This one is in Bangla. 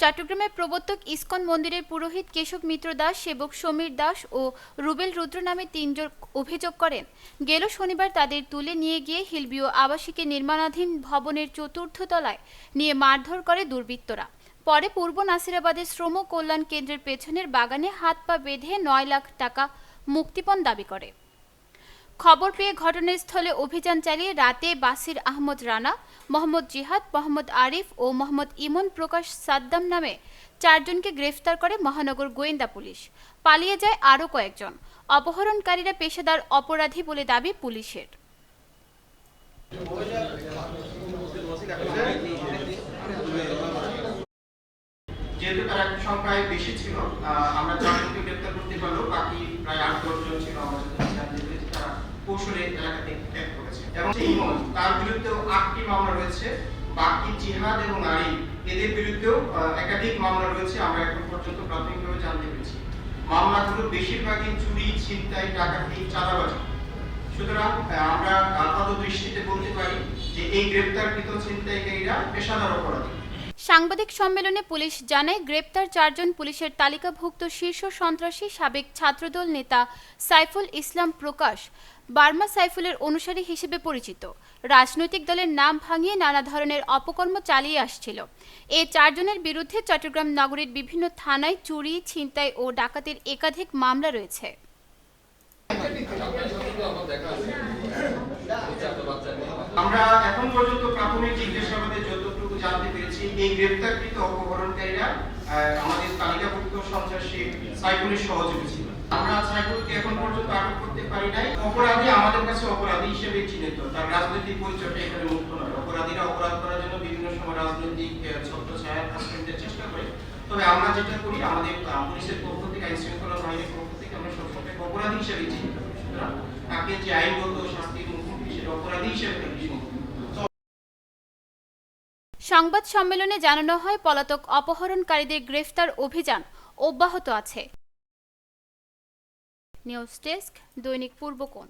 চট্টগ্রামের প্রবর্তক ইসকন মন্দিরের পুরোহিত কেশব মিত্র দাস, সেবক সমীর দাস ও রুবেল রুদ্র নামে তিনজন অভিযোগ করেন। গেল শনিবার তাদের তুলে নিয়ে গিয়ে হিলবিও আবাসিকে নির্মাণাধীন ভবনের চতুর্থ তলায় নিয়ে মারধর করে দুর্বৃত্তরা। পরে পূর্ব নাসিরাবাদের শ্রম কল্যাণ কেন্দ্রের পেছনের বাগানে হাত পা বেঁধে নয় লাখ টাকা মুক্তিপণ দাবি করে। খবর পেয়ে ঘটনাস্থলে অভিযান চালিয়ে রাতে বাসির আহমদ রানা, মোহাম্মদ জিহাদ, মোহাম্মদ আরিফ ও মোহাম্মদ ইমন প্রকাশ সাদ্দাম নামে চারজনকে গ্রেফতার করে মহানগর গোয়েন্দা পুলিশ। পালিয়ে যায় আরও কয়েকজন। অপহরণকারীরা পেশাদার অপরাধী বলে দাবি পুলিশের। যেহেতু সংখ্যায় বেশি ছিল আমরা চারজনকে গ্রেপ্তার করতে পারলেও বাকি প্রায় আট দশজন ছিল আমাদের কাছে জানতে পেরেছি তারা কৌশলে এলাকা থেকে ত্যাগ করেছে এবং সেই ইমন তার বিরুদ্ধেও আটটি মামলা রয়েছে, বাকি জিহাদ এবং আরিফ এদের বিরুদ্ধেও একাধিক মামলা রয়েছে, আমরা এখন পর্যন্ত প্রাথমিকভাবে জানতে পেরেছি। মামলাগুলো বেশিরভাগই চুরি, ছিনতাই, ডাকাতি, চাঁদাবাজি। সুতরাং আমরা আপাত দৃষ্টিতে বলতে পারি যে এই গ্রেপ্তারকৃত ছিনতাইকারীরা পেশাদার অপরাধী। সাংবাদিক সম্মেলনে পুলিশ জানায়, গ্রেপ্তার চারজন পুলিশের তালিকাভুক্ত শীর্ষ সন্ত্রাসী সাবেক ছাত্রদল নেতা সাইফুল ইসলাম প্রকাশ, বার্মা সাইফুলের অনুসারী হিসেবে পরিচিত। রাজনৈতিক দলের নাম ভাঙিয়ে নানা ধরনের অপকর্ম চালিয়ে আসছিল। এই চারজনের বিরুদ্ধে চট্টগ্রাম নগরীর বিভিন্ন থানায় চুরি, ছিনতাই ও ডাকাতির একাধিক মামলা রয়েছে। আমরা এখন পর্যন্ত প্রাথমিক জিজ্ঞাসাবাদে যতটুকু জানতে পেরেছি, এই গ্রেপ্তারকৃত অপহরণকারীরা আমাদের তালিকাভুক্ত সন্ত্রাসী সাইফুলের সহযোগী ছিল। আমরা সাইফুলকে এখন পর্যন্ত আটক করতে পারি নাই। অপরাধী আমাদের কাছে অপরাধী হিসেবে চিহ্নিত। তার রাজনৈতিক পরিচয়টা এখানে মুক্ত নয়। অপরাধীরা অপরাধ করার জন্য বিভিন্ন সময় রাজনৈতিক ছত্র ছায়া আশ্রয় চেষ্টা করে। তবে আমরা যেটা করি, আমাদের পুলিশের পক্ষ থেকে, আইন শৃঙ্খলা বাহিনীর পক্ষ থেকে আমরা সবসময় অপরাধী হিসেবে চিহ্নিত। করি সুতরাং তাকে যে আইনগত শাস্তির মুখোমুখি সেটা অপরাধী হিসেবে করি। সংবাদ সম্মেলনে জানানো হয় পলাতক অপহরণকারীদের গ্রেফতার অভিযান অব্যাহত আছে। নিউজ ডেস্ক দৈনিক পূর্বকোণ।